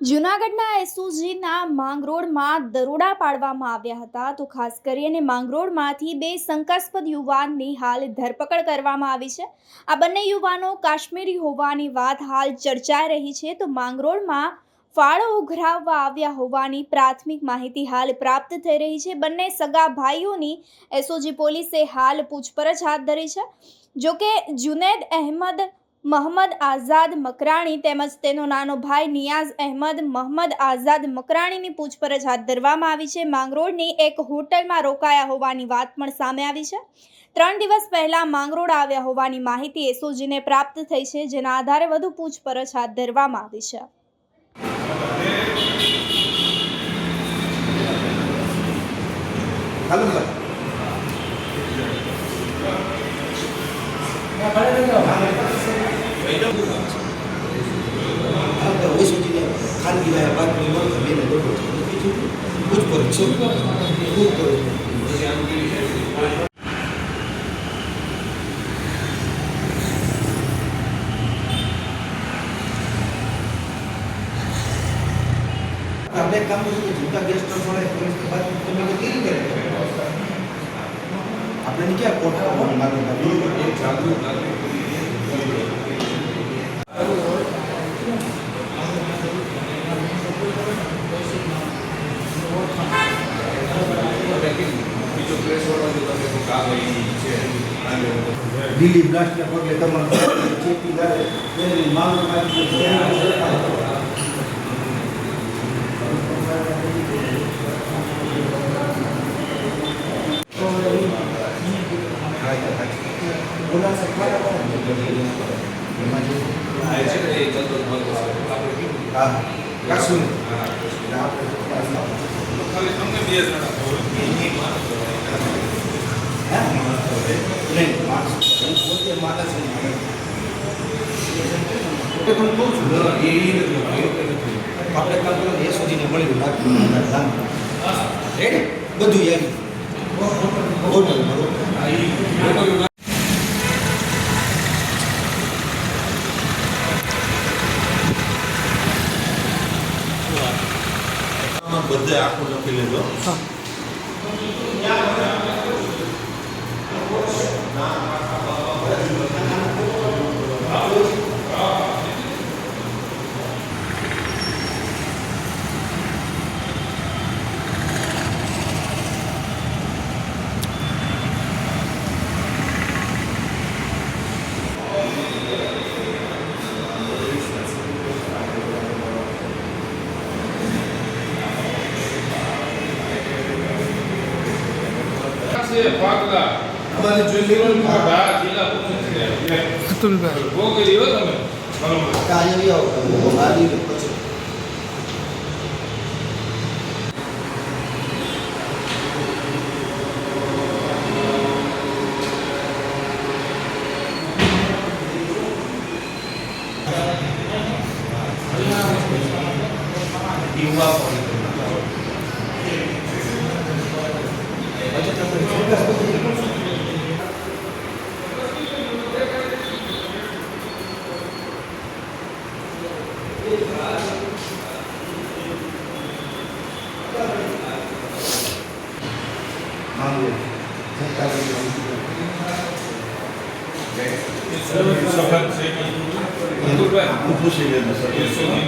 જૂનાગઢના એસઓજીના માંગરોળમાં દરોડા પાડવામાં આવ્યા હતા. તો ખાસ કરીને માંગરોળમાંથી બે શંકાસ્પદ યુવાનની હાલ ધરપકડ કરવામાં આવી છે. આ બંને યુવાનો કાશ્મીરી હોવાની વાત હાલ ચર્ચાઈ રહી છે. તો માંગરોળમાં ફાળો ઉઘરાવવા આવ્યા હોવાની પ્રાથમિક માહિતી હાલ પ્રાપ્ત થઈ રહી છે. બંને સગા ભાઈઓની એસઓજી પોલીસે હાલ પૂછપરછ હાથ ધરી છે. જોકે જુનેદ અહેમદ મોહમ્મદ આઝાદ મકરાણી તેમજ તેનો નાનો ભાઈ નિયાઝ અહેમદ મોહમ્મદ આઝાદ મકરાણીની પૂછપરછ હાથ ધરવામાં આવી છે. માંગરોળની એક હોટલમાં રોકાયા હોવાની વાત પણ સામે આવી છે. ત્રણ દિવસ પહેલાં માંગરોળ આવ્યા હોવાની માહિતી એસઓજીને પ્રાપ્ત થઈ છે, જેના આધારે વધુ પૂછપરછ હાથ ધરવામાં આવી છે. ચાલુ કર આપણે હોય સુધી ખાનગી પૂછપરછ આપણે કામ કરીશું જૂતા ગેસ્ટ મળે પોલીસ બાદ તમે કેવી કેરી કામ હોય ઈ છે આને દિલ્હી બ્લાસ્ટને પગલે તમારું ચેપી તેની માંગ આ છે ને એ ચંદ્ર ભગત છે આપણે કીધું હા કાશ્મીર હા આપણે ખાલી તમને બે જણા ખબર નહીં માણસ હું પોતે માણસ છું એટલે તમને કહું છું. એ ઈ નથી એ નથી આપણે કામ એ સુધીને મળ્યું બધું યાદ. હોટલ રોકાણ. આ ઈ હોટલ બધે આખું લખી લેજો છે પાગલા અમારી જોઈ લેવાનું બહાર જિલ્લા પોલીસ છે અતુલભાઈ બહુ કરી હો તમે બરોબર આ અહીંયા આવો આ રીતે પછી યુવા પોલીસ માંગો સફળ છે અતુલભાઈ હું પૂછી લેજો સર એસઓજી